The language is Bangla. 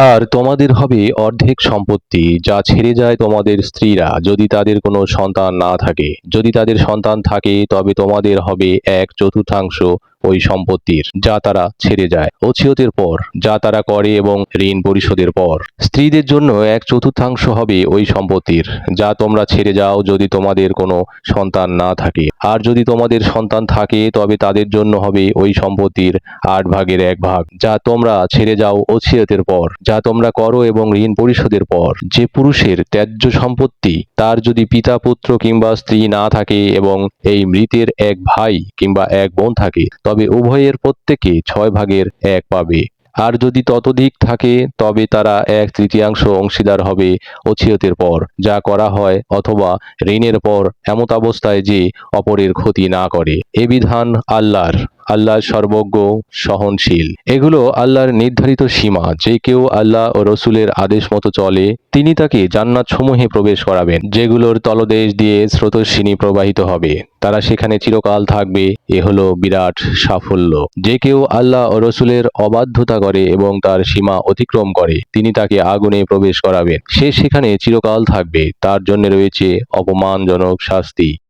আর তোমাদের হবে অর্ধেক সম্পত্তি, যা ছেড়ে যায় তোমাদের স্ত্রীরা, যদি তাদের কোনো সন্তান না থাকে। যদি তাদের সন্তান থাকে, তবে তোমাদের হবে এক চতুর্থাংশ। ওই সম্পত্তির, যা তারা ছেড়ে যায়। ওছিয়তের পর, যা তারা করে এবং ঋণ পরিশোধের পর। স্ত্রীদের জন্য এক চতুর্থাংশ হবে ওই সম্পত্তির, যা তোমরা ছেড়ে যাও যদি তোমাদের কোনো সন্তান না থাকে। আর যদি তোমাদের সন্তান থাকে, তবে তাদের জন্য হবে ওই সম্পত্তির আট ভাগের এক ভাগ। যা তোমরা ছেড়ে যাও ওছিয়তের পর, যা তোমরা করো এবং ঋণ পরিশোধের পর। যে পুরুষের ত্যায্য সম্পত্তি, তার যদি পিতা, পুত্র কিংবা স্ত্রী না থাকে এবং এই মৃতের এক ভাই কিংবা এক বোন থাকে তবে উভয়ের প্রত্যেকে ছয় ভাগের এক পাবে। আর যদি ততোধিক থাকে, তবে তারা এক তৃতীয়াংশ অংশীদার হবে অছিয়তের পর, যা করা হয় অথবা ঋণের পর এমতাবস্থায় যে অপরের ক্ষতি না করে। এ বিধান আল্লাহর। আল্লাহ সর্বজ্ঞ, সহনশীল। এগুলো আল্লাহর নির্ধারিত সীমা, যে কেউ আল্লাহ ও রসুলের আদেশ মতো চলে, তিনি তাকে জান্নাত সমূহে প্রবেশ করাবেন, যেগুলোর তলদেশ দিয়ে স্রোতস্বিনী প্রবাহিত হবে। তারা সেখানে চিরকাল থাকবে, এ হলো বিরাট সাফল্য। যে কেউ আল্লাহ ও রসুলের অবাধ্যতা করে এবং তার সীমা অতিক্রম করে, তিনি তাকে আগুনে প্রবেশ করাবেন। সে সেখানে চিরকাল থাকবে, তার জন্য রয়েছে অপমানজনক শাস্তি।